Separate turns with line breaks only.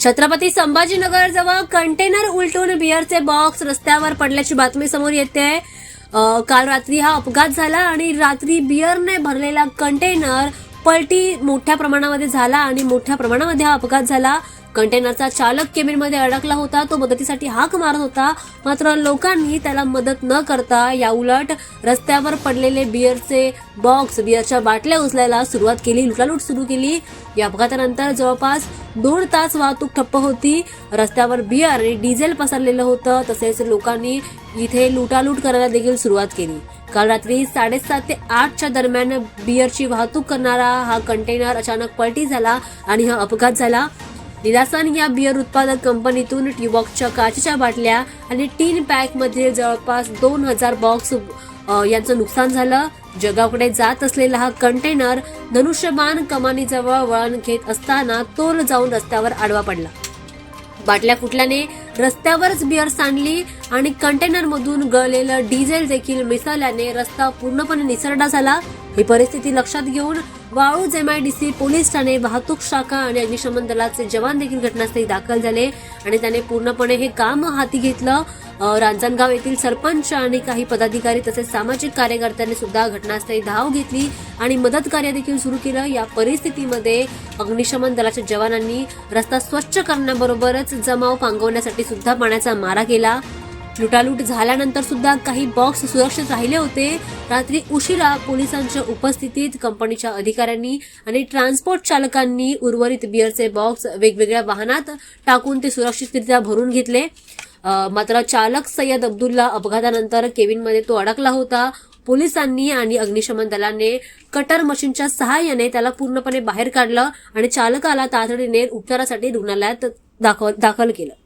छत्रपती संभाजीनगर जवळ कंटेनर उलटून बिअरचे बॉक्स रस्त्यावर पडल्याची बातमी समोर येते. काल रात्री हा अपघात झाला आणि रात्री बिअरने भरलेला कंटेनर पलटी मोठ्या प्रमाणामध्ये झाला आणि मोठ्या प्रमाणामध्ये हा अपघात झाला. कंटेनरचा चालक केबिनमध्ये अडकला होता. तो मदतीसाठी हाक मारत होता. मात्र लोकांनी त्याला मदत न करता या उलट रस्त्यावर पडलेले बिअरचे बॉक्स बिअरच्या बाटल्या उचलायला सुरुवात केली. लुटालूट सुरू केली. या अपघातानंतर जवळपास दोन तास वाहतूक ठप्प होती. रस्त्यावर बिअर आणि डिझेल पसरलेलं होतं. तसेच लोकांनी इथे लुटालूट करायला देखील सुरुवात केली. काल रात्री साडेसात ते आठच्या दरम्यान बियरची वाहतूक करणारा हा कंटेनर अचानक पलटी झाला आणि हा अपघात झाला. निदासन या बिअर उत्पादक कंपनीतून ट्यूबॉक्सच्या काचेच्या बाटल्या आणि टीन पॅकमध्ये जवळपास दोन हजार बॉक्स यांचं नुकसान झालं. जगाकडे जात असलेला हा कंटेनर धनुष्यबाण कमानीजवळ वळण घेत असताना तोल जाऊन रस्त्यावर आडवा पडला. बाटल्या फुटल्याने रस्त्यावरच बिअर सांडली आणि कंटेनर मधून गळलेलं डिझेल देखील मिसळल्याने रस्ता पूर्णपणे निसरडा झाला. ही परिस्थिती लक्षात घेऊन वाळूज एमआयडीसी पोलीस ठाणे वाहतूक शाखा आणि अग्निशमन दलाचे जवान देखील घटनास्थळी दाखल झाले आणि त्याने पूर्णपणे हे काम हाती घेतलं. रांजणगाव येथील सरपंच आणि काही पदाधिकारी तसेच सामाजिक कार्यकर्त्यांनी सुद्धा घटनास्थळी धाव घेतली आणि मदत कार्य देखील सुरू केलं. या परिस्थितीमध्ये अग्निशमन दलाच्या जवानांनी रस्ता स्वच्छ करण्याबरोबरच जमाव पांगवण्यासाठी सुद्धा पाण्याचा मारा केला. लुटालूट झाल्यानंतर सुद्धा काही बॉक्स सुरक्षित राहिले होते. रात्री उशिरा पोलिसांच्या उपस्थितीत कंपनीच्या अधिकाऱ्यांनी आणि ट्रान्सपोर्ट चालकांनी उर्वरित बिअरचे बॉक्स वेगवेगळ्या वाहनात टाकून ते सुरक्षितरित्या भरून घेतले. मात्र चालक सय्यद अब्दुल्ला अपघातानंतर केविनमध्ये तो अडकला होता. पोलिसांनी आणि अग्निशमन दलाने कटर मशीनच्या सहाय्याने त्याला पूर्णपणे बाहेर काढलं आणि चालकाला तातडीने उपचारासाठी रुग्णालयात दाखव दाखल केलं.